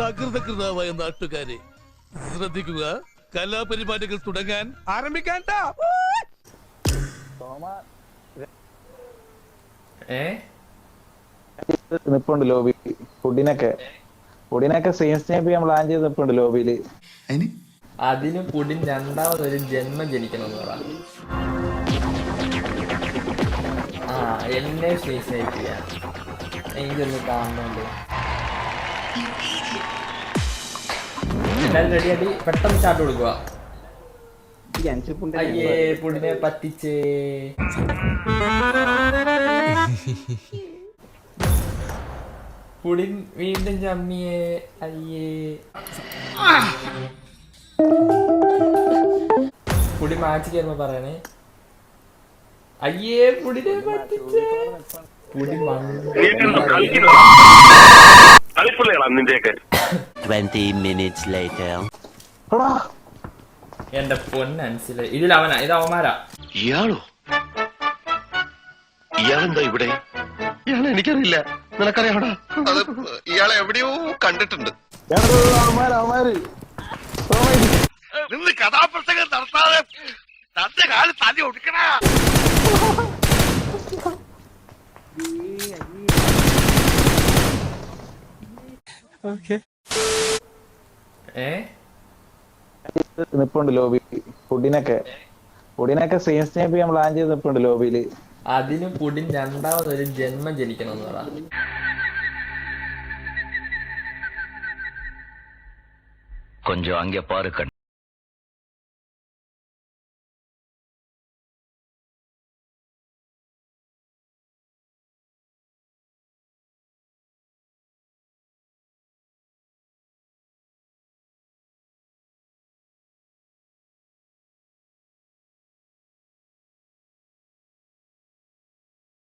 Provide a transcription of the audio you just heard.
സകൃതകൃതാവായ നാട്ടുകാരെ ശ്രദ്ധിക്കുക. കലാപരിപാടികൾ തുടങ്ങാൻ ആരംഭിക്കാൻ നിപ്പുണ്ട് ലോബി. ഫുഡിനൊക്കെ ഫുഡിനൊക്കെ സ്നേപ്പ് ചെയ്യാൻ പ്ലാൻ ചെയ്ത് നിപ്പുണ്ട് ലോബിയിൽ. അതിന് അതിന് പുടിൻ രണ്ടാമതൊരു ജന്മം ജനിക്കണമെന്ന് പറ. ആ എന്നെ സ്നേഹിച്ച് ചെയ്യാൻ. എനിക്കൊന്ന് കാണുന്നുണ്ട് എല്ലാരും റെഡി ആയിട്ട് പെട്ടെന്ന് ചാട്ട് കൊടുക്കുക. അയ്യേ പുടിനെ പറ്റിച്ചേ. പുടിൻ വീണ്ടും ചമ്മിയേ അയ്യേ. പുടി മാച്ച് കയറുമ്പോ പറയണേ. അയ്യേ പുടിനെ പറ്റിച്ചേ. പുടി കളിപ്പിള്ളയാണ് നിന്റെയൊക്കെ. 20 minutes later. എടാ. എന്റെ പൊന്നനുസരിച്ച് ഇതിൽ അവനാ. ഇത് അവന്മാരാ. ഇയാളോ? ഇയാളെന്താ ഇവിടെ? ഇയാളെ എനിക്കറിയില്ല. നിനക്കറിയാടാ അത് ഇയാളെ എവിടെയോ കണ്ടിട്ടുണ്ട്. നിന്ന് കഥാപ്രസംഗം നടത്താതെ തന്റെ കാൽ തല്ലി ഒടുക്കണ. ഏ നിപ്പുണ്ട് ലോബി ഫുഡിനൊക്കെ ഫുഡിനൊക്കെ സെയിം സ്നേപ്പ് ചെയ്യാൻ പ്ലാൻ ചെയ്ത് നിപ്പുണ്ട് ലോബിയില് അതിന് പുടിൻ രണ്ടാമതൊരു ജന്മം ജനിക്കണമെന്ന് പറ கொஞ்சம் அங்க பாரு கண்ணு